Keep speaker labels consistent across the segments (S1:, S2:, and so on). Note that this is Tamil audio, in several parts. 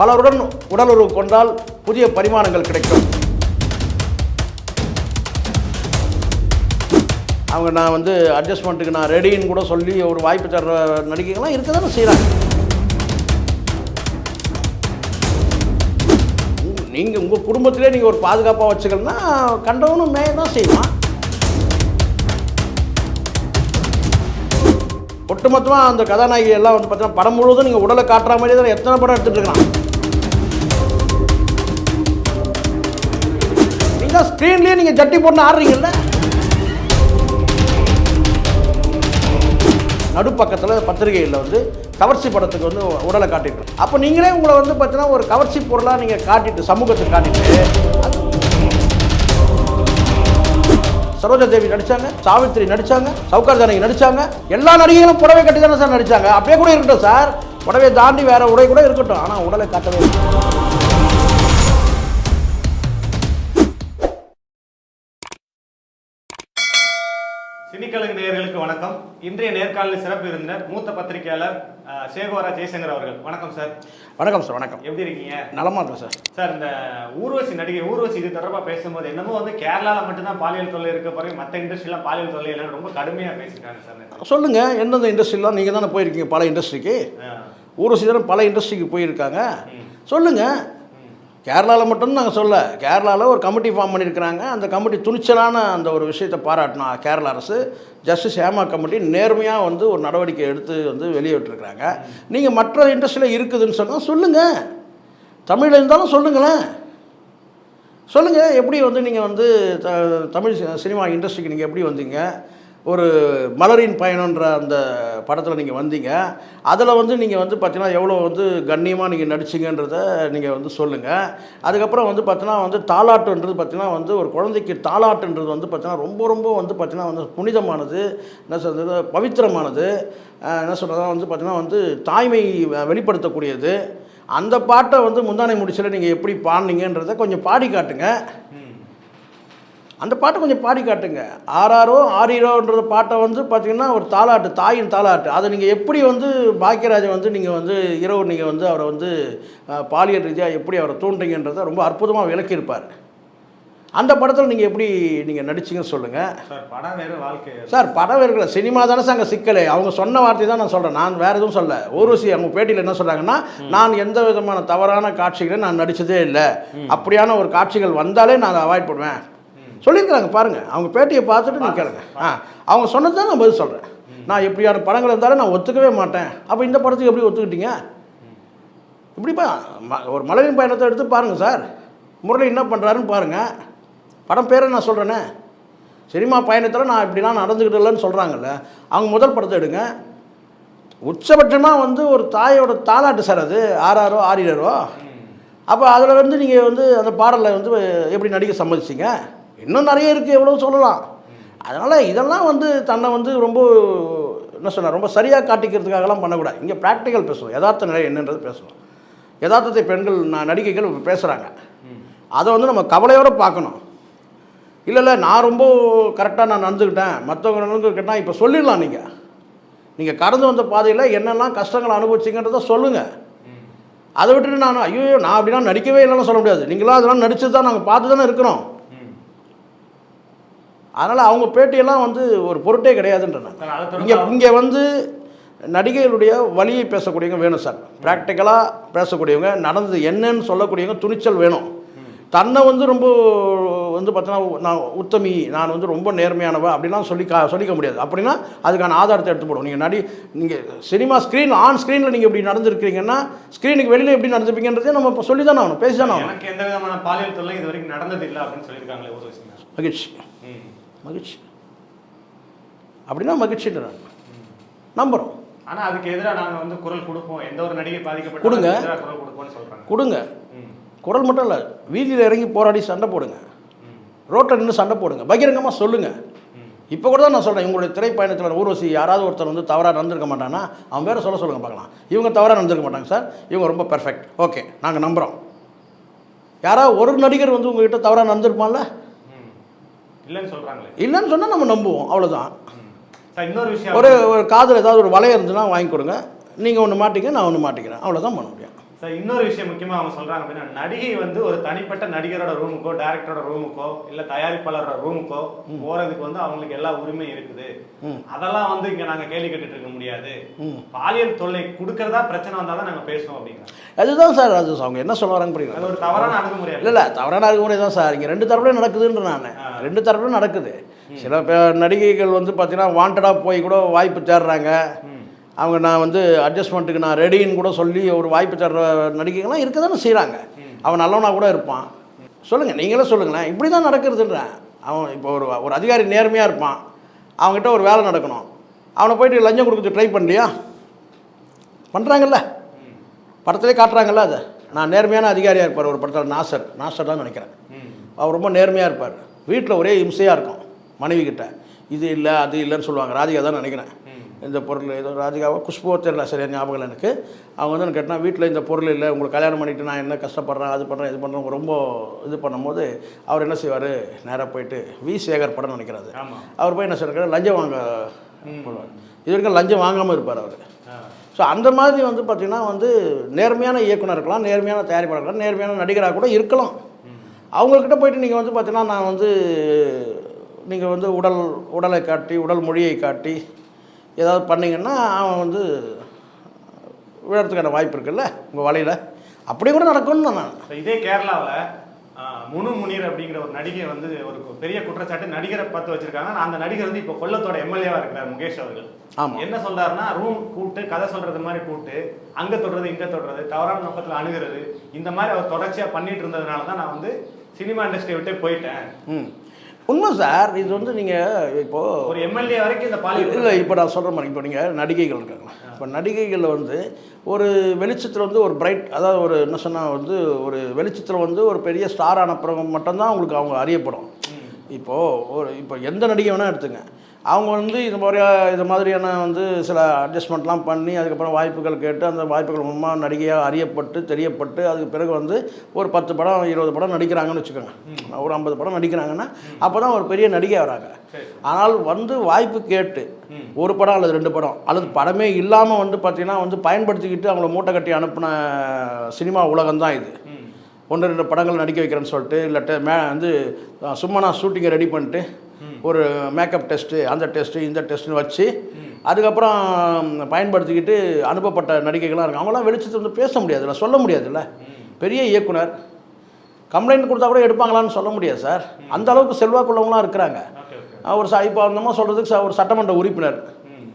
S1: பலருடன் உடலுறவு கொண்டால் புதிய பரிமாணங்கள் கிடைக்கும். அவங்க நான் வந்து அட்ஜஸ்ட்மெண்ட்டுக்கு நான் ரெடின்னு கூட சொல்லி ஒரு வாய்ப்பு தர்ற நடிகைகள்லாம் இருக்க தானே செய்கிறாங்க நீங்கள் உங்கள் குடும்பத்திலே நீங்கள் ஒரு பாதுகாப்பாக வச்சுக்கணும்னா கண்டவனும் மேய தான் செய்வான். ஒட்டுமொத்தமாக அந்த கதாநாயகி எல்லாம் வந்து பார்த்தீங்கன்னா படம் முழுவதும் நீங்கள் உடலை காட்டுற மாதிரி தான் எத்தனை படம் எடுத்துகிட்டு இருக்கலாம் நீங்கள் ஸ்க்ரீன்லேயே நீங்கள் ஜட்டி போட்டு ஆடுறீங்கல்ல? நடுப்பக்கத்தில் பத்திரிகையில் வந்து கவர்ச்சி படத்துக்கு வந்து உடலை காட்டிட்டு அப்போ நீங்களே உங்களை வந்து பார்த்தீங்கன்னா ஒரு கவர்ச்சி பொருளாக நீங்கள் காட்டிட்டு சமூகத்துக்கு காட்டிட்டு சரோஜா தேவி நடிச்சாங்க சாவித்திரி நடிச்சாங்க சவுகார் ஜானகி நடிச்சாங்க எல்லா நடிகைகளும் புடவை கட்டி தானே சார் நடிச்சாங்க. அப்படியே கூட இருக்கட்டும் சார். புடவை தாண்டி வேற உடை கூட இருக்கட்டும். ஆனால் உடலை காட்டவே
S2: சினிக்கலங்கு நேயர்களுக்கு வணக்கம். இன்றைய நேர்காணலில் சிறப்பு விருந்தினர் மூத்த பத்திரிகையாளர் சேகோரா ஜெயசங்கர் அவர்கள். வணக்கம் சார்.
S1: வணக்கம் சார். வணக்கம்.
S2: எப்படி இருக்கீங்க?
S1: நலமா இருக்கும் சார்.
S2: சார் இந்த ஊர்வசி நடிகை ஊர்வசி இது தொடர்பாக பேசும்போது என்னமோ வந்து கேரளால மட்டும்தான் பாலியல் தொல்லை இருக்க போறேன் மற்ற இண்டஸ்ட்ரிலாம் பாலியல் தொல்லை இல்லைன்னு ரொம்ப கடுமையா பேசிட்டாங்க சார்.
S1: சொல்லுங்க எந்தெந்த இண்டஸ்ட்ரிலாம் நீங்கள் தானே போயிருக்கீங்க பல இண்டஸ்ட்ரிக்கு ஊர்வசி தானே பல இண்டஸ்ட்ரிக்கு போயிருக்காங்க.
S2: ம்.
S1: கேரளாவில் மட்டும் நாங்கள் சொல்ல. கேரளாவில் ஒரு கமிட்டி ஃபார்ம் பண்ணியிருக்கிறாங்க. அந்த கமிட்டி துணிச்சலான அந்த ஒரு விஷயத்தை பாராட்டணும் கேரள அரசு ஜஸ்டிஸ் ஹேமா கமிட்டி நேர்மையாக வந்து ஒரு நடவடிக்கை எடுத்து வந்து வெளியிட்டிருக்கிறாங்க. நீங்கள் மற்ற இண்டஸ்ட்ரியில் இருக்குதுன்னு சொன்னால் சொல்லுங்கள் தமிழில் இருந்தாலும் சொல்லுங்களேன். சொல்லுங்கள் எப்படி வந்து நீங்கள் வந்து த தமிழ் சினிமா இண்டஸ்ட்ரிக்கு நீங்கள் எப்படி வந்தீங்க? ஒரு மலரின் பயணன்ற அந்த படத்தில் நீங்கள் வந்தீங்க. அதில் வந்து நீங்கள் வந்து பார்த்தீங்கன்னா எவ்வளோ வந்து கண்ணியமாக நீங்கள் நடிச்சிங்கன்றத நீங்கள் வந்து சொல்லுங்கள் அதுக்கப்புறம் வந்து பார்த்தீங்கன்னா வந்து தாலாட்டுன்றது பார்த்தீங்கன்னா வந்து ஒரு குழந்தைக்கு தாலாட்டுன்றது வந்து பார்த்தீங்கன்னா ரொம்ப ரொம்ப வந்து பார்த்தீங்கன்னா வந்து புனிதமானது என்ன சொல்கிறது பவித்திரமானது. என்ன சொல்கிறதா வந்து பார்த்தீங்கன்னா வந்து தாய்மை வெளிப்படுத்தக்கூடியது. அந்த பாட்டை வந்து முந்தானை முடிச்சில் நீங்கள் எப்படி பாடினீங்கன்றதை கொஞ்சம் பாடி காட்டுங்க. அந்த பாட்டை கொஞ்சம் பாடி காட்டுங்க. ஆறாரோ ஆறீரோன்ற பாட்டை வந்து பார்த்தீங்கன்னா ஒரு தாலாட்டு தாயின் தாலாட்டு அதை நீங்கள் எப்படி வந்து பாக்கியராஜை வந்து நீங்கள் வந்து இரவு நீங்கள் வந்து அவரை வந்து பாலியல் ரீதியாக எப்படி அவரை தூண்டுறீங்கன்றதை ரொம்ப அற்புதமாக விளக்கியிருப்பார். அந்த படத்தில் நீங்கள் எப்படி நீங்கள் நடிச்சீங்கன்னு சொல்லுங்கள்
S2: சார் படம் வேறு வாழ்க்கை வேறு.
S1: சார் படம் இருக்கிற சினிமா தானே சார் அங்கே சிக்கலே. அவங்க சொன்ன வார்த்தை தான் நான் சொல்கிறேன் நான் வேறு எதுவும் சொல்ல ஊர்வசி அவங்க பேட்டியில் என்ன சொல்கிறாங்கன்னா நான் எந்த விதமான தவறான காட்சிகளை நான் நடித்ததே இல்லை. அப்படியான ஒரு காட்சிகள் வந்தாலே நான் அதை அவாய்ட் பண்ணுவேன். சொல்லியிருக்கிறாங்க பாருங்கள் அவங்க பேட்டியை பார்த்துட்டு நீங்கள் கேளுங்க. ஆ அவங்க சொன்னது தான் நான் பதில் சொல்கிறேன் நான் எப்படியான படங்கள் இருந்தாலும் நான் ஒத்துக்கவே மாட்டேன். அப்போ இந்த படத்துக்கு எப்படி ஒத்துக்கிட்டீங்க? இப்படிப்பா ம- ஒரு மலரின் பயணத்தை எடுத்து பாருங்கள் சார். முரளி என்ன பண்ணுறாருன்னு பாருங்கள் படம் பேரை நான் சொல்கிறேனே சினிமா பயணத்தில் நான் இப்படிலாம் நடந்துக்கிட்டு இல்லைன்னு சொல்கிறாங்கல்ல அவங்க முதல் படத்தை எடுங்க. உச்சபட்சமாக வந்து ஒரு தாயோட தாலாட்டு சார் அது. ஆறாரோ ஆறிரோ அப்போ அதில் வந்து நீங்கள் வந்து அந்த பாடலில் வந்து எப்படி நடிக்க சம்மதிச்சிங்க? இன்னும் நிறைய இருக்குது எவ்வளோ சொல்லலாம். அதனால் இதெல்லாம் வந்து தன்னை வந்து ரொம்ப என்ன சொன்ன ரொம்ப சரியாக காட்டிக்கிறதுக்காகலாம் பண்ணக்கூடாது. இங்கே ப்ராக்டிக்கல் பேசுவோம். யதார்த்த நிலை என்னன்றது பேசுவோம். யதார்த்தத்தை பெண்கள் நான் நடிகைகள் பேசுகிறாங்க அதை வந்து நம்ம கவலையோடு பார்க்கணும். இல்லை இல்லை நான் ரொம்ப கரெக்டாக நான் நடந்துக்கிட்டேன். மற்றவங்க கேட்டால் இப்போ சொல்லிடலாம் நீங்கள் நீங்கள் கடந்து வந்த பாதையில் என்னெல்லாம் கஷ்டங்கள் அனுபவிச்சிங்கன்றத சொல்லுங்கள் அதை விட்டுட்டு நான் ஐயோ நான் அப்படிலாம் நடிக்கவே இல்லைன்னு சொல்ல முடியாது. நீங்களாம் அதெல்லாம் நடிச்சு தான் நாங்கள் பார்த்து தானே இருக்கிறோம். அதனால் அவங்க பேட்டியெல்லாம் வந்து ஒரு பொருட்டே கிடையாதுன்ற நான்.
S2: சார், அதை தொடர்ந்து
S1: இங்கே இங்கே வந்து நடிகைகளுடைய வழியை பேசக்கூடியவங்க வேணும் சார். ப்ராக்டிக்கலாக பேசக்கூடியவங்க நடந்தது என்னன்னு சொல்லக்கூடியவங்க துணிச்சல் வேணும். தன்னை வந்து ரொம்ப வந்து பார்த்தீங்கன்னா நான் உத்தமி நான் வந்து ரொம்ப நேர்மையானவ அப்படிலாம் சொல்லி கா சொல்லிக்க முடியாது. அப்படின்னா அதுக்கான ஆதாரத்தை எடுத்து போடும் நீங்கள் நடி நீங்கள் சினிமா ஸ்க்ரீன் ஆன் ஸ்க்ரீனில் நீங்கள் இப்படி நடந்திருக்கிறீங்கன்னா ஸ்க்ரீனுக்கு வெளியில் எப்படி நடந்துப்பீங்கன்றதே நம்ம இப்போ சொல்லி தானே ஆகணும் பேசி தானே ஆகணும்.
S2: எனக்கு எந்த விதமான பாலியல் தொல்லை இது வரைக்கும் நடந்தது இல்லை அப்படின்னு சொல்லியிருக்காங்களே மேம்.
S1: மகிழ்ச்சி. மகிழ்ச்சி. அப்படின்னா மகிழ்ச்சின்ற நான் நம்புகிறோம்
S2: ஆனா அதுக்கு எதிராக நாங்க வந்து குரல் கொடுப்போம். எந்த ஒரு நடிகை பாதிக்கப்பட்ட
S1: கொடுங்க.
S2: குரல் கொடுப்போம்னு சொல்றாங்க.
S1: கொடுங்க. குரல் மட்டும் இல்லை வீதியில் இறங்கி போராடி சண்டை போடுங்க. ரோட்டில் நின்று சண்டை போடுங்க. பகிரங்கமாக சொல்லுங்கள். இப்போ கூட தான் நான் சொல்கிறேன் இவங்களுடைய திரைப்பயணத்தில் ஊர்வசி யாராவது ஒருத்தர் வந்து தவறாக நடந்திருக்க மாட்டானா அவன் வேறு சொல்ல சொல்லுங்க பார்க்கலாம். இவங்க தவறாக நடந்திருக்க மாட்டாங்க சார். இவங்க ரொம்ப பெர்ஃபெக்ட் ஓகே நாங்கள் நம்புகிறோம் யாராவது ஒரு நடிகர் வந்து உங்ககிட்ட தவறாக நடந்திருப்பான்ல.
S2: இல்லைன்னு சொல்றாங்களே.
S1: இல்லைன்னு சொன்னால் நம்ம நம்புவோம் அவ்வளோதான்
S2: இன்னொரு விஷயம்.
S1: ஒரு ஒரு காதில் ஏதாவது ஒரு வளையம் இருந்துன்னா வாங்கி கொடுங்க. நீங்கள் ஒன்று மாட்டிங்க நான் ஒன்று மாட்டிக்கிறேன். அவ்வளோதான் பண்ண முடியும்.
S2: சார் இன்னொரு விஷயம் முக்கியமா அவங்க சொல்றாங்க அப்படின்னா நடிகை வந்து ஒரு தனிப்பட்ட நடிகரோட ரூமுக்கோ டைரக்டரோட ரூமுக்கோ இல்ல தயாரிப்பாளரோட ரூமுக்கோ போறதுக்கு வந்து அவங்களுக்கு எல்லா உரிமையும் இருக்குது. அதெல்லாம் வந்து இங்க நாங்க கேள்வி கேட்டுட்டு இருக்க முடியாது. பாலியல் தொல்லை கொடுக்கறதா பிரச்சனை வந்தாதான் நாங்க பேசுவோம் அப்படிங்கிறாங்க
S1: அதுதான் சார் அது அவங்க என்ன சொல்ல வராங்க புரியுது
S2: அது ஒரு தவறான அணுகுமுறை
S1: இல்லை இல்லை தவறான அணுகுமுறை தான் சார். இங்கே ரெண்டு தரப்புலையும் நடக்குதுன்ற நான். ரெண்டு தரப்புலையும் நடக்குது. சில பேர் நடிகைகள் வந்து பார்த்தீங்கன்னா வாண்டடாக போய் கூட வாய்ப்பு தேடுறாங்க. அவங்க நான் வந்து அட்ஜஸ்ட்மெண்ட்டுக்கு நான் ரெடின்னு கூட சொல்லி ஒரு வாய்ப்பு தேடுற நடிகைகள்லாம் இருக்க தானே செய்கிறாங்க அவன் நல்லவனாக கூட இருப்பான். சொல்லுங்கள் நீங்களே சொல்லுங்களேன். இப்படி தான் நடக்கிறதுன்றேன். அவன் இப்போ ஒரு ஒரு அதிகாரி நேர்மையாக இருப்பான். அவங்ககிட்ட ஒரு வேலை நடக்கணும். அவனை போயிட்டு லஞ்சம் கொடுக்க ட்ரை பண்ணலையா பண்ணுறாங்கல்ல படத்திலே காட்டுறாங்கல்ல அதை. நான் நேர்மையான அதிகாரியாக இருப்பார் ஒரு படத்தில் நாசர். நாசர் தான் நினைக்கிறேன். அவர் ரொம்ப நேர்மையாக இருப்பார். வீட்டில் ஒரே இம்சையாக இருக்கும் மனைவி கிட்ட இது இல்லை அது இல்லைன்னு சொல்லுவாங்க. ராதிகா தான் நினைக்கிறேன். இந்த பொருள் ஏதோ ராதிகாவோ குஷ்புவோ தெரியல சரியா ஞாபகம் எனக்கு. அவங்க வந்து கேட்டால் வீட்டில் இந்த பொருள் இல்லை உங்களுக்கு கல்யாணம் பண்ணிட்டு நான் என்ன கஷ்டப்படுறேன் அது பண்ணுறேன் இது பண்ணுறேன் ரொம்ப இது பண்ணும்போது அவர் என்ன செய்வார்? நேராக போயிட்டு வி. சேகர் படம் நினைக்கிறாரு. அவர் போய் என்ன சொல்கிறார் லஞ்சம் வாங்க போடுவார். இது வரைக்கும் லஞ்சம் வாங்காமல் இருப்பார் அவர். ஸோ அந்த மாதிரி வந்து பார்த்திங்கன்னா வந்து நேர்மையான இயக்குனர் இருக்கலாம் நேர்மையான தயாரிப்பாளர் இருக்கலாம் நேர்மையான நடிகராக கூட இருக்கலாம். அவங்கக்கிட்ட போயிட்டு நீங்கள் வந்து பார்த்தீங்கன்னா நான் வந்து நீங்கள் வந்து உடல் உடலை காட்டி உடல் மொழியை காட்டி ஏதாவது பண்ணீங்கன்னா அவன் வந்து விழறதுக்கான வாய்ப்பு இருக்குல்ல உங்கள் வலையில். அப்படி கூட நடக்கும்னு நான்
S2: இதே கேரளாவுல முனு முனீர் அப்படிங்கிற ஒரு நடிகை வந்து ஒரு பெரிய குற்றச்சாட்டு நடிகரை பார்த்து வச்சிருக்காங்க. அந்த நடிகர் வந்து இப்போ கொல்லத்தோட எம்எல்ஏவா இருக்கிறார் முகேஷ் அவர்கள்.
S1: ஆமா.
S2: என்ன சொல்றாருன்னா ரூம் கூட்டு கதை சொல்றது மாதிரி கூட்டு அங்க தொடுறது இங்க தொடுறது தவறான நோக்கத்துல அணுகிறது இந்த மாதிரி அவர் தொடர்ச்சியா பண்ணிட்டு இருந்ததுனால தான் நான் வந்து சினிமா இண்டஸ்ட்ரி விட்டே போயிட்டேன்.
S1: ம். உண்மை சார் இது வந்து நீங்கள் இப்போது
S2: ஒரு எம்எல்ஏ வரைக்கும் இந்த பாலியல்
S1: இல்லை இப்போ நான் சொல்கிற மாதிரி இப்போ நீங்கள் நடிகைகள் இருக்காங்க இப்போ நடிகைகளில் வந்து ஒரு வெளிச்சத்தில் வந்து ஒரு பிரைட் அதாவது ஒரு என்ன சொன்னால் வந்து ஒரு வெளிச்சத்தில் வந்து ஒரு பெரிய ஸ்டார் அனுப்புறவங்க மட்டும்தான் உங்களுக்கு அவங்க அறியப்படும். இப்போது ஒரு இப்போ எந்த நடிகை வேணால் எடுத்துங்க. அவங்க வந்து இது மாதிரி இது மாதிரியான வந்து சில அட்ஜஸ்ட்மெண்ட்லாம் பண்ணி அதுக்கப்புறம் வாய்ப்புகள் கேட்டு அந்த வாய்ப்புகள் மூலமாக நடிகையாக அறியப்பட்டு தெரியப்பட்டு அதுக்கு பிறகு வந்து ஒரு பத்து படம் இருபது படம் நடிக்கிறாங்கன்னு வச்சுக்கோங்க. ஒரு ஐம்பது படம் நடிக்கிறாங்கன்னா அப்போ தான் ஒரு பெரிய நடிகை வராங்க. ஆனால் வந்து வாய்ப்பு கேட்டு ஒரு படம் அல்லது ரெண்டு படம் அல்லது படமே இல்லாமல் வந்து பார்த்தீங்கன்னா வந்து பயன்படுத்திக்கிட்டு அவங்கள மூட்டை கட்டி அனுப்பின சினிமா உலகம் தான் இது. ஒன்று ரெண்டு படங்கள் நடிக்க வைக்கிறேன்னு சொல்லிட்டு இல்லாட்ட மே வந்து சும்மா நான் ஷூட்டிங்கை ரெடி பண்ணிட்டு ஒரு மேக்கப் டெஸ்ட்டு அந்த டெஸ்ட்டு இந்த டெஸ்ட்டுன்னு வச்சு அதுக்கப்புறம் பயன்படுத்திக்கிட்டு அனுப்பப்பட்ட நடிகைகள்லாம் இருக்காங்க. அவங்களாம் வெளிச்சத்தை வந்து பேச முடியாதுல்ல சொல்ல முடியாதுல்ல. பெரிய இயக்குனர். கம்ப்ளைண்ட் கொடுத்தா கூட எடுப்பாங்களான்னு சொல்ல முடியாது சார். அந்த அளவுக்கு செல்வாக்குள்ளவங்களாம் இருக்கிறாங்க. அவர் ச இப்போ அந்தமாக சொல்கிறதுக்கு ஒரு சட்டமன்ற உறுப்பினர்.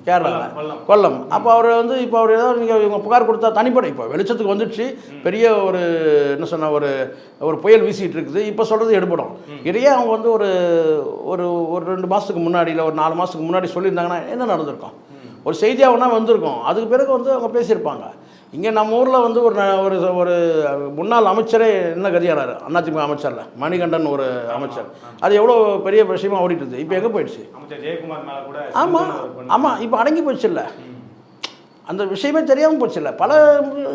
S1: கேரளாவில்
S2: கொல்லம்.
S1: அப்போ அவர் வந்து இப்போ அவர் ஏதாவது நீங்கள் இவங்க புகார் கொடுத்தா தனிப்படை. இப்போ வெளிச்சத்துக்கு வந்துடுச்சு. பெரிய ஒரு என்ன சொன்ன ஒரு ஒரு புயல் வீசிட்டு இருக்குது. இப்போ சொல்கிறது எடுபடும். இதையே அவங்க வந்து ஒரு ஒரு ஒரு ரெண்டு மாதத்துக்கு முன்னாடி இல்லை ஒரு நாலு மாதத்துக்கு முன்னாடி சொல்லியிருந்தாங்கன்னா என்ன நடந்திருக்கும்? ஒரு செய்தியாக ஒன்றா வந்திருக்கும். அதுக்கு பிறகு வந்து அவங்க பேசியிருப்பாங்க. இங்கே நம்ம ஊரில் வந்து ஒரு ஒரு ஒரு முன்னாள் அமைச்சரே என்ன கதியானார் அதிமுக அமைச்சரில். மணிகண்டன் ஒரு அமைச்சர். அது எவ்வளோ பெரிய விஷயமா ஓடிட்டு இருந்தது. இப்போ எங்கே போயிடுச்சு? ஆமாம். ஆமாம் இப்போ அடங்கி போச்சுல்ல அந்த விஷயமே தெரியாமல் போச்சுல்ல பல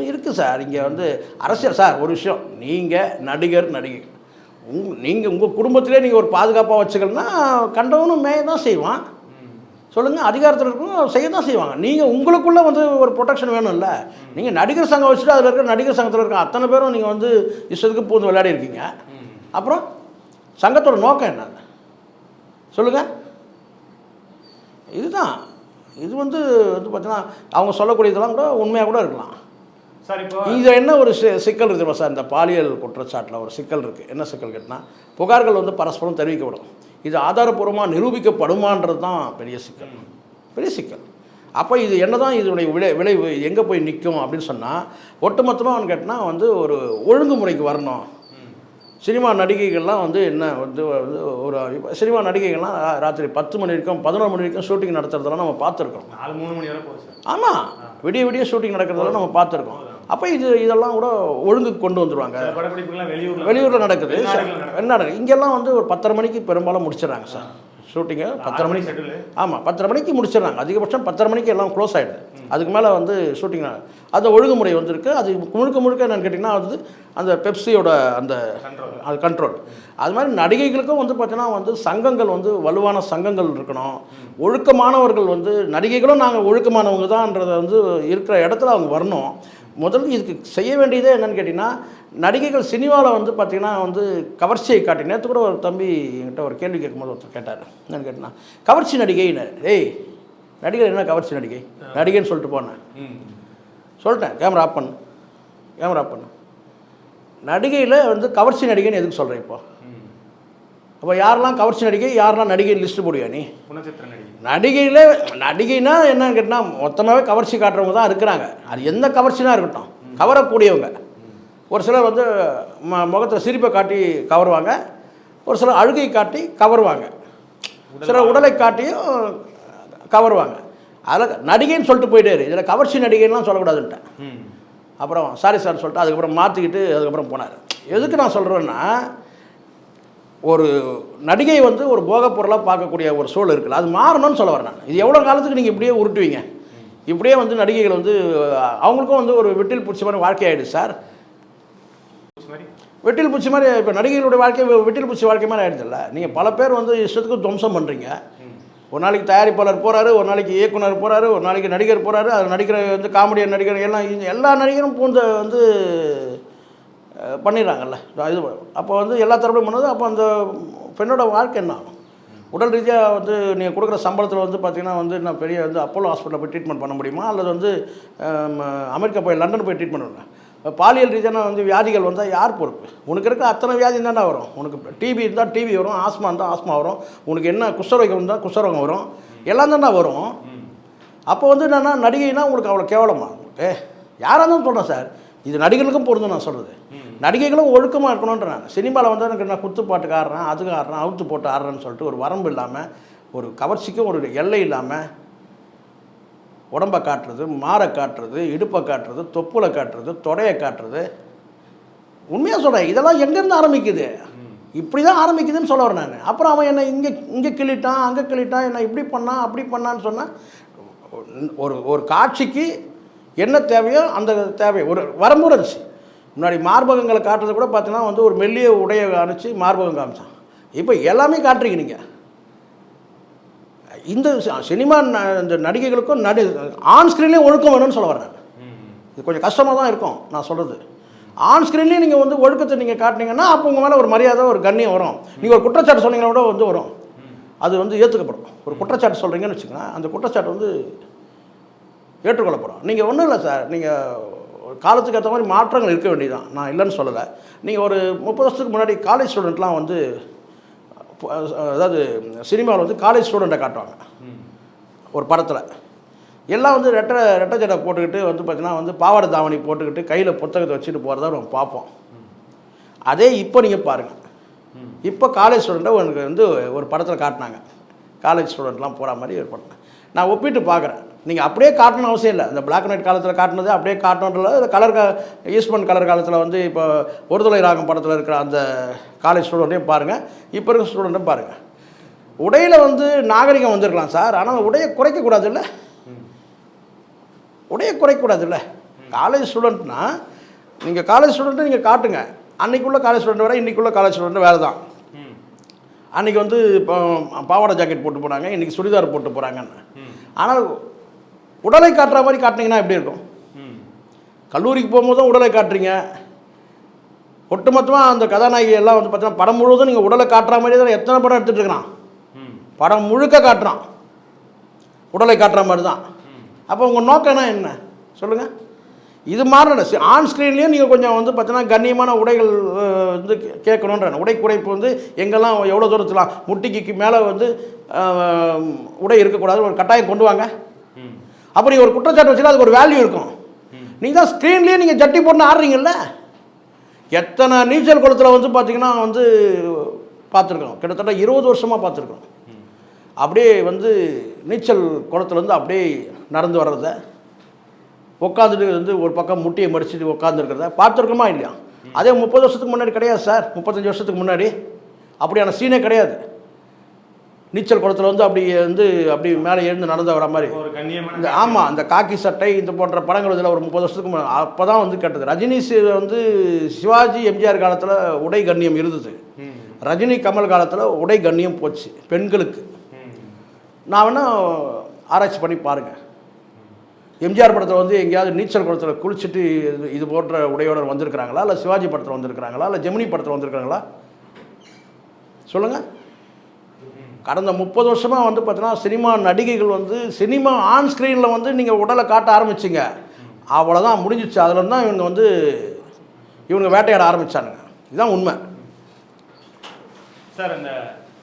S1: இருக்குது சார். இங்கே வந்து அரசியல் சார் ஒரு விஷயம். நீங்கள் நடிகர் நடிகை. உங் நீங்கள் உங்கள் குடும்பத்திலே நீங்கள் ஒரு பாதுகாப்பாக வச்சுக்கலன்னா கண்டவனும் மேய தான் செய்வான். சொல்லுங்கள் அதிகாரத்தில் இருக்கணும் செய்ய தான் செய்வாங்க. நீங்கள் உங்களுக்குள்ளே வந்து ஒரு ப்ரொடெக்ஷன் வேணும்ல. நீங்கள் நடிகர் சங்கம் வச்சுட்டு அதில் இருக்கிற நடிகர் சங்கத்தில் இருக்க அத்தனை பேரும் நீங்கள் வந்து இஷ்டத்துக்கு பூந்து விளையாடி இருக்கீங்க. அப்புறம் சங்கத்தோட நோக்கம் என்ன? சொல்லுங்கள் இதுதான். இது வந்து வந்து பார்த்தீங்கன்னா அவங்க சொல்லக்கூடியதெல்லாம் கூட உண்மையாக கூட இருக்கலாம். இதில் என்ன ஒரு சி சிக்கல் இருக்குது சார் இந்த பாலியல் குற்றச்சாட்டில் ஒரு சிக்கல் இருக்குது என்ன சிக்கல் கேட்டால் புகார்கள் வந்து பரஸ்பரம் தெரிவிக்கப்படும். இது ஆதாரப்பூர்வமாக நிரூபிக்கப்படுமான்றது தான் பெரிய சிக்கல். பெரிய சிக்கல். அப்போ இது என்னதான் இதனுடைய விளை விளைவு எங்கே போய் நிற்கும் அப்படின்னு சொன்னால் ஒட்டுமொத்தமாக கேட்டால் வந்து ஒரு ஒழுங்குமுறைக்கு வரணும். சினிமா நடிகைகள்லாம் வந்து என்ன வந்து ஒரு சினிமா நடிகைகள்லாம் ராத்திரி பத்து மணி வரைக்கும் பதினோரு மணி வரைக்கும் ஷூட்டிங் நடத்துறதெல்லாம் நம்ம பார்த்துருக்கோம்.
S2: நாலு மூணு மணி வரை
S1: ஆமாம் விடிய விடிய ஷூட்டிங் நடக்கிறதெல்லாம் நம்ம பார்த்துருக்கோம். அப்போ இது இதெல்லாம் கூட ஒழுங்குக்கு கொண்டு
S2: படப்பிடிப்புகள்லாம் வெளியூர்ல
S1: நடக்குது. என்ன இங்கெல்லாம் வந்து ஒரு பத்தரை மணிக்கு பெரும்பாலும் முடிச்சிடறாங்க சார். ஷூட்டிங்கு பத்தரை மணிக்கு ஆமாம் பத்தரை மணிக்கு முடிச்சிடறாங்க. அதிகபட்சம் பத்தரை மணிக்கு எல்லாம் க்ளோஸ் ஆகிடுது அதுக்கு மேலே வந்து ஷூட்டிங் அந்த ஒழுங்குமுறை வந்திருக்கு. அது முழுக்க முழுக்க என்னன்னு கேட்டிங்கன்னா வந்து அந்த பெப்சியோட அந்த அது கண்ட்ரோல் அது மாதிரி நடிகைகளுக்கும் வந்து பார்த்தீங்கன்னா வந்து சங்கங்கள் வந்து வலுவான சங்கங்கள் இருக்கணும். ஒழுக்கமானவர்கள் வந்து நடிகைகளும் நாங்கள் ஒழுக்கமானவங்க தான்ன்றதை வந்து இருக்கிற இடத்துல அவங்க வரணும். முதல்ல இதுக்கு செய்ய வேண்டியதே என்னன்னு கேட்டிங்கன்னா நடிகைகள் சினிமாவில் வந்து பார்த்திங்கன்னா வந்து கவர்ச்சியை காட்டி நேற்று கூட ஒரு தம்பி என்கிட்ட ஒரு கேள்வி கேட்கும்போது ஒருத்தர் கேட்டார். என்னன்னு கேட்டினா கவர்ச்சி நடிகைன்னு. டேய் நடிகை என்ன கவர்ச்சி நடிகை? நடிகைன்னு சொல்லிட்டு போனேன். சொல்லிட்டேன். கேமரா ஆஃப் பண்ணு. கேமரா ஆஃப் பண்ணு. நடிகையில் வந்து கவர்ச்சி நடிகைன்னு எதுக்கு சொல்கிறேன் இப்போ?
S2: ம்.
S1: அப்போ யாரெல்லாம் கவர்ச்சி நடிகை யாரெல்லாம் நடிகை லிஸ்ட்டு போடுவியா நீ?
S2: குணச்சித்திர நடிகை.
S1: நடிகையில் நடிகைனா என்னன்னு கேட்டால் மொத்தமாகவே கவர்ச்சி காட்டுறவங்க தான் இருக்கிறாங்க. அது எந்த கவர்ச்சினா இருக்கட்டும். கவரக்கூடியவங்க. ஒரு சிலர் வந்து ம முகத்தை சிரிப்பை காட்டி கவருவாங்க. ஒரு சிலர் அழுகை காட்டி கவருவாங்க. சிலர் உடலை காட்டியும் கவருவாங்க. அதில் நடிகைன்னு சொல்லிட்டு போயிட்டே இரு. இதில் கவர்ச்சி நடிகைலாம் சொல்லக்கூடாதுன்ட்டேன். அப்புறம் சாரி சார் சொல்லிட்டு அதுக்கப்புறம் மாற்றிக்கிட்டு அதுக்கப்புறம் போனார். எதுக்கு நான் சொல்கிறேன்னா ஒரு நடிகை வந்து ஒரு போகப் பொருளாக பார்க்கக்கூடிய ஒரு சூழல் இருக்குல்ல அது மாறணும்னு சொல்ல வரேன் நான். இது எவ்வளோ காலத்துக்கு நீங்கள் இப்படியே உருட்டுவீங்க? இப்படியே வந்து நடிகைகள் வந்து அவங்களுக்கும் வந்து ஒரு வெட்டில் பிடிச்ச மாதிரி வாழ்க்கை ஆகிடுது சார். வெட்டில் பூச்சி மாதிரி இப்போ நடிகைகளுடைய வாழ்க்கை வெட்டில் பூச்சி வாழ்க்கை மாதிரி ஆகிடுதுல்ல நீங்கள் பல பேர் வந்து இஷ்டத்துக்கு துவம்சம் பண்ணுறீங்க ஒரு நாளைக்கு தயாரிப்பாளர் போகிறாரு ஒரு நாளைக்கு இயக்குனர் போகிறாரு ஒரு நாளைக்கு நடிகர் போகிறாரு அது நடிக்கிற வந்து காமெடியன் நடிகர் எல்லாம் எல்லா நடிகரும் பூந்த வந்து பண்ணிடுறாங்கல்ல. இது அப்போ வந்து எல்லா தரப்புலையும் பண்ணது. அப்போ அந்த பெண்ணோட வாழ்க்கை என்ன? உடல் ரீதியாக வந்து நீங்கள் கொடுக்குற சம்பளத்தில் வந்து பார்த்தீங்கன்னா வந்து நான் பெரிய வந்து அப்போலோ ஹாஸ்பிட்டலில் போய் ட்ரீட்மெண்ட் பண்ண முடியுமா? அல்லது வந்து அமெரிக்கா போய் லண்டன் போய் ட்ரீட்மெண்ட் பண்ணணும் பாலியல் ரீதியான வந்து வியாதிகள் வந்தால் யார் பொறுப்பு? உனக்கு இருக்க அத்தனை வியாதி தானே வரும். உனக்கு டிபி இருந்தால் டிபி வரும். ஆஸ்மா இருந்தால் ஆஸ்மா வரும். உனக்கு என்ன குஷ்டரோகம் இருந்தால் குஷ்டரோகம் வரும். எல்லாம் தானே வரும். அப்போ வந்து என்னென்னா நடிகைனா உங்களுக்கு அவ்வளோ கேவலமாக உங்களுக்கு யாராக இருந்தாலும் சொல்கிறேன் சார். இது நடிகர்களுக்கும் பொருந்தும் நான் சொல்கிறது நடிகைகளும் ஒழுக்கமாக இருக்கணுன்றாங்க சினிமாவில் வந்து எனக்கு நான் குத்து பாட்டுக்கு ஆடுறேன் அதுக்கு ஆடுறேன் அவுத்து போட்டு ஆடுறேன்னு சொல்லிட்டு ஒரு வரம்பு இல்லாமல் ஒரு கவர்ச்சிக்கும் ஒரு எல்லை இல்லாமல் உடம்பை காட்டுறது மாரை காட்டுறது இடுப்பை காட்டுறது தொப்புளை காட்டுறது தொடையை காட்டுறது. உண்மையாக சொல்கிறேன் இதெல்லாம் எங்கேருந்து ஆரம்பிக்குது? இப்படி தான் ஆரம்பிக்குதுன்னு சொல்ல வரேன் நான். அப்புறம் அவன் என்னை இங்கே இங்கே கிள்ளிட்டான் அங்கே கிள்ளிட்டான் என்னை இப்படி பண்ணான் அப்படி பண்ணான்னு சொன்னால் ஒரு ஒரு காட்சிக்கு என்ன தேவையோ அந்த தேவை ஒரு வரம்பு இருந்துச்சு. முன்னாடி மார்பகங்களை காட்டுறது கூட பார்த்தீங்கன்னா வந்து ஒரு மெல்லிய உடையை அனுப்பிச்சு மார்பகம் காமிச்சான். இப்போ எல்லாமே காட்டுறீங்க நீங்கள் இந்த சினிமா இந்த நடிகைகளுக்கும் நடி ஆன் ஸ்க்ரீன்லேயும் ஒழுக்கம் வேணும்னு சொல்ல வரேன். இது கொஞ்சம் கஷ்டமாக தான் இருக்கும் நான் சொல்கிறது ஆன் ஸ்க்ரீன்லேயும் நீங்கள் வந்து ஒழுக்கத்தை நீங்கள் காட்டினீங்கன்னா அப்போ உங்கள் மேலே ஒரு மரியாதை ஒரு கண்ணியம் வரும். நீங்கள் ஒரு குற்றச்சாட்டு சொன்னீங்கன்னா கூட வந்து வரும். அது வந்து ஏற்றுக்கப்படும் ஒரு குற்றச்சாட்டு சொல்கிறீங்கன்னு வச்சுக்கோங்களேன் அந்த குற்றச்சாட்டு வந்து ஏற்றுக்கொள்ளப்படும். நீங்கள் ஒன்றும் இல்லை சார் நீங்கள் காலத்துக்கு ஏற்ற மாதிரி மாற்றங்கள் இருக்க வேண்டியதுதான். நான் இல்லைன்னு சொல்லலை. நீங்கள் ஒரு முப்பது வருஷத்துக்கு முன்னாடி காலேஜ் ஸ்டூடெண்ட்லாம் வந்து அதாவது சினிமாவில் வந்து காலேஜ் ஸ்டூடெண்ட்டை காட்டுவாங்க. ஒரு படத்தில். எல்லாம் வந்து ரெட்டை ரெட்டை ஜடை போட்டுக்கிட்டு வந்து பார்த்தீங்கன்னா வந்து பாவாடை தாவணி போட்டுக்கிட்டு கையில் புத்தகத்தை வச்சுட்டு போகிறத நம்ம பார்ப்போம். அதே இப்போ நீங்கள் பாருங்கள் இப்போ காலேஜ் ஸ்டூடெண்ட்டை எனக்கு வந்து ஒரு படத்தில் காட்டினாங்க. காலேஜ் ஸ்டூடெண்ட்லாம் போகிற மாதிரி ஒரு படம். நான் ஒப்பிட்டு பார்க்குறேன். நீங்கள் அப்படியே காட்டணும் அவசியம் இல்லை. இந்த பிளாக் அண்ட் ஒயிட் காலத்தில் காட்டினது அப்படியே காட்டணுன்றல இந்த கலர் கா ஈஸ்ட்மன் கலர் காலத்தில் வந்து இப்போ ஒருதலை ராகம் படத்தில் இருக்கிற அந்த காலேஜ் ஸ்டூடெண்ட்டையும் பாருங்கள் இப்போ இருக்கிற ஸ்டூடெண்ட்டையும் பாருங்கள் உடையில் வந்து நாகரிகம் வந்திருக்கலாம் சார். ஆனால் உடையை குறைக்கக்கூடாதுல்ல உடையை குறைக்கக்கூடாதுல்ல காலேஜ் ஸ்டூடெண்ட்னா நீங்கள் காலேஜ் ஸ்டூடெண்ட்டை நீங்கள் காட்டுங்க. அன்னைக்குள்ள காலேஜ் ஸ்டூடெண்ட் வேறு இன்றைக்குள்ள காலேஜ் ஸ்டூடெண்ட் வேறு தான். அன்றைக்கி வந்து இப்போ பாவாடை ஜாக்கெட் போட்டு போனாங்க இன்றைக்கி சுடிதார் போட்டு போகிறாங்கன்னு. ஆனால் உடலை காட்டுற மாதிரி காட்டினீங்கன்னா எப்படி இருக்கும். கல்லூரிக்கு போகும்போதும் உடலை காட்டுறீங்க. ஒட்டுமொத்தமாக அந்த கதாநாயகி எல்லாம் வந்து பார்த்தீங்கன்னா படம் முழுவதும் நீங்கள் உடலை காட்டுற மாதிரி தான் எத்தனை படம் எடுத்துகிட்டு இருக்கிறான். படம் முழுக்க காட்டுறான். உடலை காட்டுற மாதிரி தான். அப்போ உங்கள் நோக்கம்னா என்ன? சொல்லுங்கள் இது சி- ஆன் ஸ்க்ரீன்லேயும் நீங்கள் கொஞ்சம் வந்து பார்த்தீங்கன்னா கண்ணியமான உடைகள் வந்து கேட்கணுன்ற உடை குறைப்பு வந்து எங்கெல்லாம் எவ்வளோ தூரத்துலாம் முட்டிக்கு மேலே வந்து உடை இருக்கக்கூடாது ஒரு கட்டாயம் கொண்டு வாங்க. அப்படி ஒரு குற்றச்சாட்டு வச்சுன்னா அதுக்கு ஒரு வேல்யூ இருக்கும். நீங்கள் தான் ஸ்க்ரீன்லேயே நீங்கள் ஜட்டி போட்டு ஆடுறீங்கல்ல? எத்தனை நீச்சல் குளத்தில் வந்து பார்த்தீங்கன்னா வந்து பார்த்துருக்கோம் கிட்டத்தட்ட இருபது வருஷமாக பார்த்துருக்கோம் அப்படியே வந்து நீச்சல் குளத்துலேருந்து அப்படியே நடந்து வர்றத உட்காந்துட்டு வந்து ஒரு பக்கம் முட்டியை மடிச்சுட்டு உட்காந்துருக்கிறத பார்த்துருக்கோமா இல்லையா? அதே முப்பது வருஷத்துக்கு முன்னாடி கிடையாது சார். முப்பத்தஞ்சு வருஷத்துக்கு முன்னாடி. அப்படியான சீனே கிடையாது. நீச்சல் குளத்தில் வந்து அப்படி வந்து அப்படி மேலே எழுந்து நடந்து வர மாதிரி. இந்த ஆமாம் அந்த காக்கி சட்டை இந்த போன்ற படங்கள் இதில் ஒரு முப்பது வருஷத்துக்கு முன்னாடி அப்போ தான் வந்து கேட்டது. ரஜினி வந்து சிவாஜி எம்ஜிஆர் காலத்தில் உடை கண்ணியம் இருந்தது. ரஜினி கமல் காலத்தில் உடை கண்ணியம் போச்சு பெண்களுக்கு. நான் வேணா ஆராய்ச்சி பண்ணி பாருங்கள் எம்ஜிஆர் படத்தில் வந்து எங்கேயாவது நீச்சல் குளத்தில் குளிச்சுட்டு இது- இது போன்ற உடையோட வந்திருக்கிறாங்களா? இல்லை சிவாஜி படத்தில் வந்திருக்கிறாங்களா? இல்லை ஜெமினி படத்தில் வந்திருக்கிறாங்களா? சொல்லுங்கள் கடந்த முப்பது வருஷமாக வந்து பார்த்தீங்கன்னா சினிமா நடிகைகள் வந்து சினிமா ஆன் ஸ்க்ரீனில் வந்து நீங்கள் உடலை காட்ட ஆரம்பிச்சிங்க. அவ்வளோதான் முடிஞ்சிச்சு. அதுல தான் இவங்க வந்து இவங்க வேட்டையாட ஆரம்பிச்சானுங்க. இதுதான் உண்மை.
S2: சார் இந்த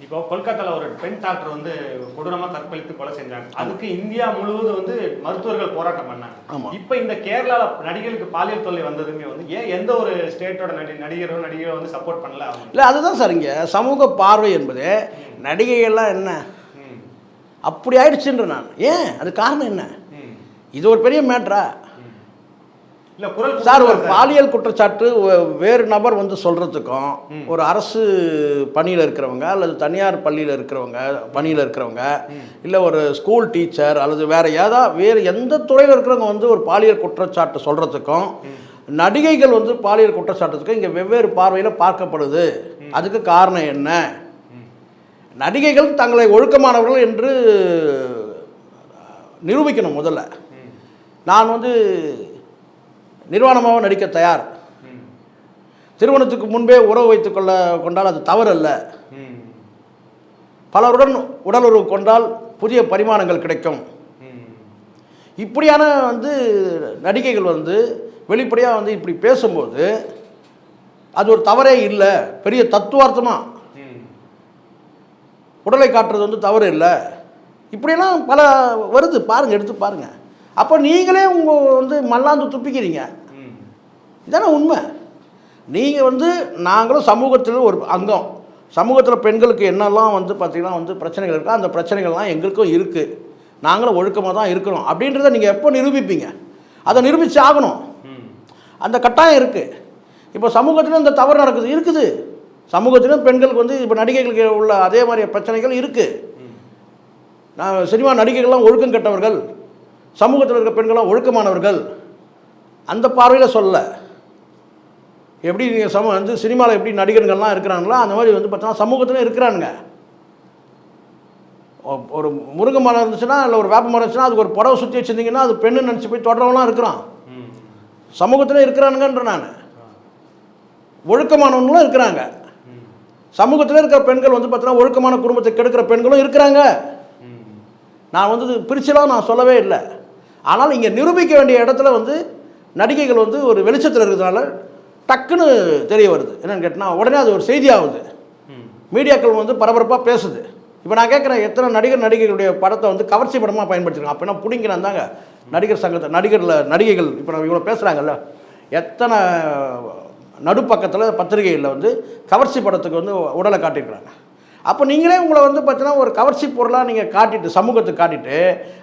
S2: இப்போ கொல்கத்தால ஒரு பெண் டாக்டர் வந்து கொடூரமா கற்பழித்து கொலை செஞ்சாங்க. அதுக்கு இந்தியா முழுவதும் வந்து மருத்துவர்கள் போராட்டம். பண்ணாங்க. இப்போ இந்த கேரளால நடிகர்களுக்கு பாலியல் தொல்லை வந்ததுமே வந்து ஏன் எந்த ஒரு ஸ்டேட்டோட நடி நடிகரோ நடிகரோ வந்து சப்போர்ட் பண்ணல
S1: இல்லை அதுதான் சார் இங்கே சமூக பார்வை என்பது. நடிகைகள்லாம் என்ன? அப்படி ஆயிடுச்சுன்ற நான். ஏன்? அது காரணம் என்ன? இது ஒரு பெரிய மேட்ரா
S2: ம். இல்ல குரல்
S1: சார் ஒரு பாலியல் குற்றச்சாட்டு வேறு நபர் வந்து சொல்கிறதுக்கும். ஒரு அரசு பணியில் இருக்கிறவங்க அல்லது தனியார் பள்ளியில் இருக்கிறவங்க பணியில் இருக்கிறவங்க இல்லை ஒரு ஸ்கூல் டீச்சர் அல்லது வேறு ஏதா வேறு எந்த துறையில் இருக்கிறவங்க வந்து ஒரு பாலியல் குற்றச்சாட்டு சொல்கிறதுக்கும் நடிகைகள் வந்து பாலியல் குற்றச்சாட்டுக்கும் இங்கே வெவ்வேறு பார்வையில் பார்க்கப்படுது. அதுக்கு காரணம் என்ன? நடிகைகள் தங்களை ஒழுக்கமானவர்கள் என்று நிரூபிக்கணும் முதல்ல. நான் வந்து நிர்வாணமாக நடிக்க தயார். திருமணத்துக்கு முன்பே உறவு வைத்துக் கொள்ள கொண்டால் அது தவறல்ல.
S2: ம்,
S1: பலருடன் உடலுறவு கொண்டால் புதிய பரிமாணங்கள் கிடைக்கும். இப்படியான வந்து நடிகைகள் வந்து வெளிப்படையாக வந்து இப்படி பேசும்போது அது ஒரு தவறே இல்லை. பெரிய தத்துவார்த்தமாக உடலை காட்டுறது வந்து தவறு இல்லை. இப்படியெல்லாம் பல வருது. பாருங்கள் எடுத்து பாருங்கள் அப்போ நீங்களே உங்கள் வந்து மல்லாந்து துப்பிக்கிறீங்க.
S2: ம்.
S1: உண்மை. நீங்கள் வந்து நாங்களும் சமூகத்தில் ஒரு அங்கம். சமூகத்தில் பெண்களுக்கு என்னெல்லாம் வந்து பார்த்திங்கன்னா வந்து பிரச்சனைகள் இருக்கோ அந்த பிரச்சனைகள்லாம் எங்களுக்கும் இருக்குது நாங்களும் ஒழுக்கமாக தான் இருக்கிறோம். அப்படின்றத நீங்கள் எப்போ நிரூபிப்பீங்க? அதை நிரூபித்து ஆகணும். அந்த கட்டாயம் இருக்குது இப்போ சமூகத்தில் இந்த தவறு நடக்குது. இருக்குது. சமூகத்திலும் பெண்களுக்கு வந்து இப்போ நடிகைகளுக்கு உள்ள அதே மாதிரி பிரச்சனைகள் இருக்குது. நான் சினிமா நடிகைகள்லாம் ஒழுக்கம் கெட்டவர்கள் சமூகத்தில் இருக்க பெண்கள்லாம் ஒழுக்கமானவர்கள் அந்த பார்வையில் சொல்லலை எப்படி நீங்கள் சம வந்து சினிமாவில் எப்படி நடிகர்கள்லாம் இருக்கிறாங்களோ அந்த மாதிரி வந்து பார்த்தோன்னா சமூகத்திலும் இருக்கிறானுங்க ஒரு முருங்கை மரம் இருந்துச்சுன்னா இல்லை ஒரு வேப்ப மரம் இருந்துச்சுன்னா அதுக்கு ஒரு புடவை சுற்றி வச்சுருந்தீங்கன்னா அது பெண்ணு நினச்சி போய் தொடரவெல்லாம் இருக்கிறான்
S2: ம்.
S1: சமூகத்திலும் இருக்கிறானுங்கன்ற நான் ஒழுக்கமானவங்களும் இருக்கிறாங்க. சமூகத்தில் இருக்கிற பெண்கள் வந்து பார்த்தீங்கன்னா ஒழுக்கமான குடும்பத்தை கெடுக்கிற பெண்களும் இருக்கிறாங்க. நான் வந்து இது நான் சொல்லவே இல்லை. ஆனால் இங்கே நிரூபிக்க வேண்டிய இடத்துல வந்து நடிகைகள் வந்து ஒரு வெளிச்சத்தில் இருக்கிறதுனால டக்குன்னு தெரிய வருது. என்னென்னு கேட்டால் உடனே அது ஒரு செய்தியாகுது. மீடியாக்கள் வந்து பரபரப்பாக பேசுது. இப்போ நான் கேட்குறேன் எத்தனை நடிகர் நடிகைகளுடைய படத்தை வந்து கவர்ச்சி படமாக பயன்படுத்திருக்காங்க? அப்போ என்ன தாங்க நடிகர் சங்கத்தை நடிகரில் நடிகைகள் இப்போ நம்ம இவ்வளோ பேசுகிறாங்கல்ல எத்தனை நடுப்பக்கத்தில் பத்திரிகைகளில் வந்து கவர்ச்சி படத்துக்கு வந்து உடலை காட்டியிருக்கிறாங்க. அப்போ நீங்களே உங்களை வந்து பார்த்தீங்கன்னா ஒரு கவர்ச்சி பொருளாக நீங்கள் காட்டிட்டு சமூகத்துக்கு காட்டிட்டு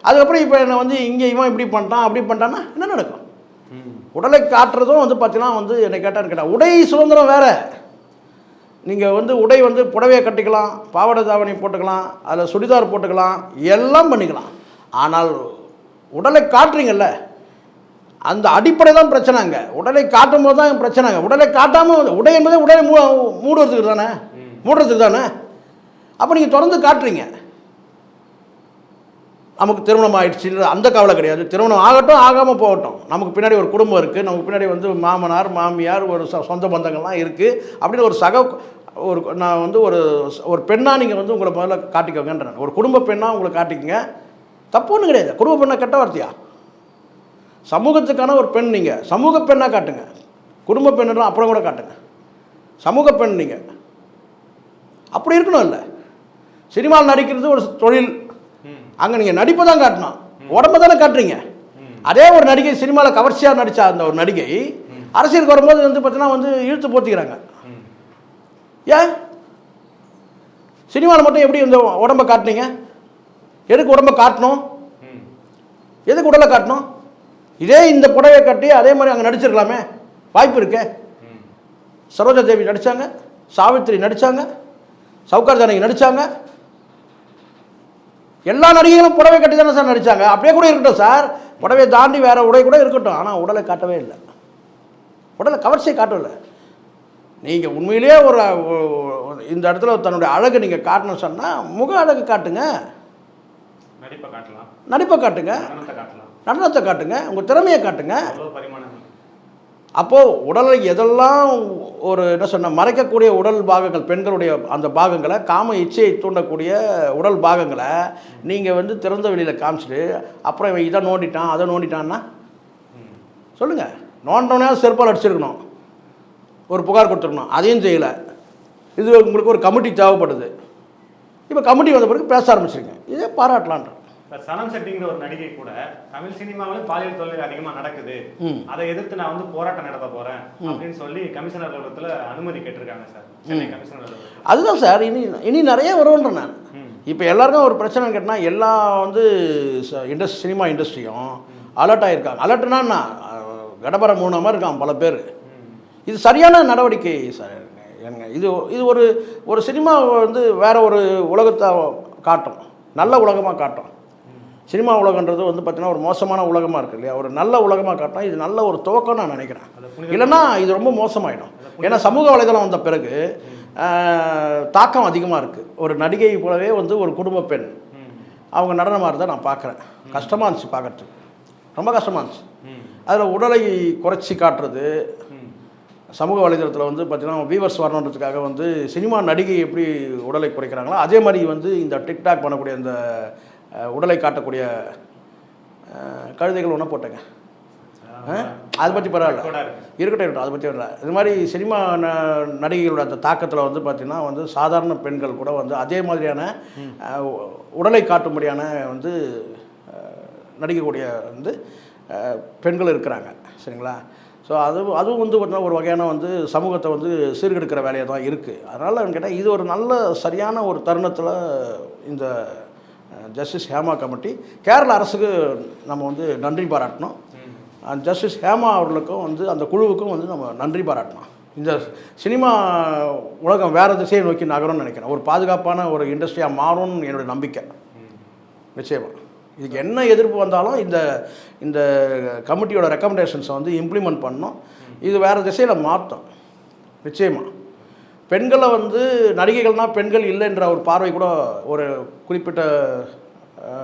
S1: அதுக்கப்புறம் இப்போ என்னை வந்து இங்கே இவன் இப்படி பண்ணிட்டான் அப்படி பண்ணிட்டான்னா என்ன நடக்கும். உடலை காட்டுறதும் வந்து பார்த்தீங்கன்னா வந்து என்னை கேட்டான்னு கேட்டால் உடை சுதந்திரம் வேற. நீங்கள் வந்து உடை வந்து புடவையை கட்டிக்கலாம் பாவாடை தாவணி போட்டுக்கலாம் அதில் சுடிதார் போட்டுக்கலாம் எல்லாம் பண்ணிக்கலாம். ஆனால் உடலை காட்டுறீங்கல்ல அந்த அடிப்படை தான் பிரச்சனைங்க உடலை காட்டும் போது தான் பிரச்சனைங்க உடலை காட்டாமல் உடை என்பதே உடலை மூ மூடுறதுக்கு தானே? மூடுறதுக்கு தானே? அப்போ நீங்கள் தொடர்ந்து காட்டுறீங்க. நமக்கு திருமணம் ஆயிடுச்சுன்ற அந்த கவலை கிடையாது. திருமணம் ஆகட்டும் ஆகாமல் போகட்டும். நமக்கு பின்னாடி ஒரு குடும்பம் இருக்குது நமக்கு பின்னாடி வந்து மாமனார் மாமியார் ஒரு சொந்த பந்தங்கள்லாம் இருக்குது அப்படின்னு ஒரு சக ஒரு நான் வந்து ஒரு ஒரு பெண்ணாக நீங்கள் வந்து உங்களை முதல்ல காட்டிக்கோங்கன்றேன். ஒரு குடும்ப பெண்ணாக உங்களை காட்டிக்கங்க. தப்பு ஒன்றும் கிடையாது. குடும்ப பெண்ணை கெட்ட வார்த்தையா? சமூகத்துக்கான ஒரு பெண் நீங்கள் சமூக பெண்ணாக காட்டுங்க. குடும்ப பெண்ணெல்லாம் அப்புறம் கூட காட்டுங்க. சமூக பெண் நீங்கள் அப்படி இருக்கணும் இல்லை. சினிமாவில் நடிக்கிறது ஒரு தொழில். அங்கே நீங்கள் நடிப்பை தான் காட்டணும். உடம்பை தானே காட்டுறீங்க. அதே ஒரு நடிகை சினிமாவில் கவர்ச்சியாக நடித்தா அந்த ஒரு நடிகை அரசியலுக்கு வரும்போது வந்து பார்த்தீங்கன்னா வந்து இழுத்து போத்திக்கிறாங்க. ஏன்? சினிமாவில் மட்டும் எப்படி இந்த உடம்ப காட்டுனீங்க? எதுக்கு உடம்பை காட்டணும்? எதுக்கு உடலை காட்டணும்? இதே இந்த புடவை கட்டி அதே மாதிரி அங்கே நடிச்சிருக்கலாமே. வாய்ப்பு இருக்கே. சரோஜா தேவி நடித்தாங்க சாவித்திரி நடித்தாங்க சவுகார் ஜானகி நடித்தாங்க எல்லா நடிகைகளும் புடவை கட்டி தானே சார் நடித்தாங்க அப்படியே கூட இருக்கட்டும் சார். புடவையை தாண்டி வேறு உடை கூட இருக்கட்டும். ஆனால் உடலை காட்டவே இல்லை. உடலை கவர்ச்சியை காட்டவில்லை. நீங்கள் உண்மையிலேயே ஒரு இந்த இடத்துல தன்னுடைய அழகு நீங்கள் காட்டணும் சொன்னால் முக அழகு காட்டுங்க.
S2: நடிப்பை
S1: காட்டுங்க.
S2: நடனத்தை
S1: காட்டுங்க. உங்கள் திறமையை காட்டுங்க. அப்போது உடலை எதெல்லாம் ஒரு என்ன சொன்ன மறைக்கக்கூடிய உடல் பாகங்கள் பெண்களுடைய அந்த பாகங்களை காம இச்சையை தூண்டக்கூடிய உடல் பாகங்களை நீங்கள் வந்து திறந்த வெளியில் காமிச்சிட்டு அப்புறம் இவன் இதை நோண்டிட்டான் அதை நோண்டிட்டான்னா? சொல்லுங்கள் நோண்டவனே செருப்பால் அடிச்சிருக்கணும். ஒரு புகார் கொடுத்துருக்கணும். அதையும் செய்யலை. இது உங்களுக்கு ஒரு கமிட்டி தேவைப்படுது. இப்போ கமிட்டி வந்த பிறகு பேச ஆரம்பிச்சிருங்க. இதே பாராட்டலான்ற.
S2: இப்ப சனம் செட்டிங்கிற ஒரு நடிகை கூட தமிழ் சினிமாவில் பாலியல் தொல்லை அதிகமா நடக்குது. அதை எதிர்த்து நான் வந்து போராட்டம் நடத்த போறேன் அப்படின்னு சொல்லி கமிஷனர் அலுவலகத்துல அனுமதி கேட்டிருக்காங்க சார். சென்னை கமிஷனர்
S1: அதுதான் சார். இனி இனி நிறைய வரும்ன்றேன் நான். இப்போ எல்லாருக்கும் ஒரு பிரச்சனை கேட்டால் எல்லா வந்து இண்டஸ்ட் சினிமா இண்டஸ்ட்ரியும் அலர்ட் ஆகிருக்காங்க அலர்ட்னா அஹ், கடபர மூணாமல் இருக்கான் பல பேர். இது சரியான நடவடிக்கை சார். ஏங்க இது இது ஒரு ஒரு சினிமா வந்து வேற ஒரு உலகத்தை காட்டும். நல்ல உலகமாக காட்டும். சினிமா உலகன்றது வந்து பார்த்தீங்கன்னா ஒரு மோசமான உலகமாக இருக்கு இல்லையா? ஒரு நல்ல உலகமாக காட்டும் இது நல்ல ஒரு துவக்கம் நான் நினைக்கிறேன். இல்லைன்னா இது ரொம்ப மோசமாயிடும். ஏன்னா சமூக வலைதளம் வந்த பிறகு தாக்கம் அதிகமாக இருக்குது ஒரு நடிகை போலவே வந்து ஒரு குடும்ப பெண். அவங்க நடனம் ஆடுறத நான் பார்க்குறேன் கஷ்டமாக இருந்துச்சு பார்க்கறதுக்கு ரொம்ப கஷ்டமாக இருந்துச்சு. அதில் உடலை குறைச்சி காட்டுறது. சமூக வலைதளத்தில் வந்து பார்த்தீங்கன்னா வியூவர்ஸ் வரணுன்றதுக்காக வந்து சினிமா நடிகை எப்படி உடலை குறைக்கிறாங்களோ அதே மாதிரி வந்து இந்த டிக்டாக் பண்ணக்கூடிய இந்த அஹ், உடலை காட்டக்கூடிய கழுதைகள் ஒன்றா போட்டேங்க. அதை பற்றி பரவாயில்ல.
S2: கூட இருக்கு.
S1: இருக்கட்டும் இருக்கட்டும். அதை பற்றி வரல இது மாதிரி சினிமா ந நடிகைகளோட அந்த தாக்கத்தில் வந்து பார்த்திங்கன்னா வந்து சாதாரண பெண்கள் கூட வந்து அதே மாதிரியான உடலை காட்டும்படியான வந்து நடிக்கக்கூடிய வந்து பெண்கள் இருக்கிறாங்க. சரிங்களா? ஸோ அது அதுவும் வந்து பார்த்தீங்கன்னா ஒரு வகையான வந்து சமூகத்தை வந்து சீர்கெடுக்கிற வேலையாக தான் இருக்குது அதனால் கேட்டால் இது ஒரு நல்ல சரியான ஒரு தருணத்தில் இந்த ஜஸ்டிஸ் ஹேமா கமிட்டி கேரள அரசுக்கு நம்ம வந்து நன்றி பாராட்டணும்.
S2: ம்.
S1: ஜஸ்டிஸ் ஹேமா அவர்களுக்கும் வந்து அந்த குழுவுக்கும் வந்து நம்ம நன்றி பாராட்டணும். இந்த சினிமா உலகம் வேறு திசையை நோக்கி நகரும்னு நினைக்கிறேன். ஒரு பாதுகாப்பான ஒரு இண்டஸ்ட்ரியாக மாறும்னு என்னுடைய நம்பிக்கை. நிச்சயமாக இதுக்கு என்ன எதிர்ப்பு வந்தாலும் இந்த இந்த கமிட்டியோட ரெக்கமெண்டேஷன்ஸை வந்து இம்ப்ளிமெண்ட் பண்ணணும். இது வேறு திசையில் மாற்றும் நிச்சயமாக பெண்களை வந்து நடிகைகள்னால் பெண்கள் இல்லைன்ற ஒரு பார்வை கூட ஒரு குறிப்பிட்ட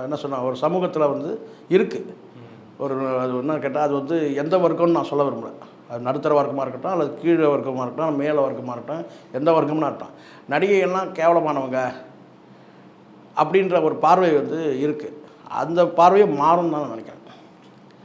S1: என்ன சொன்ன ஒரு சமூகத்தில் வந்து இருக்குது ஒரு அது என்ன கேட்டால் அது வந்து எந்த வர்க்கம்னு நான் சொல்ல விரும்பல. அது நடுத்தர வர்க்கமாக இருக்கட்டும் அல்லது கீழே வர்க்கமாக இருக்கட்டும் மேலே வர்க்கமாக இருக்கட்டும் எந்த வர்க்கம்னா இருக்கட்டும் நடிகைகள்லாம் கேவலமானவங்க அப்படின்ற ஒரு பார்வை வந்து இருக்குது அந்த பார்வையை மாறும் தான் நினைக்கிறேன்.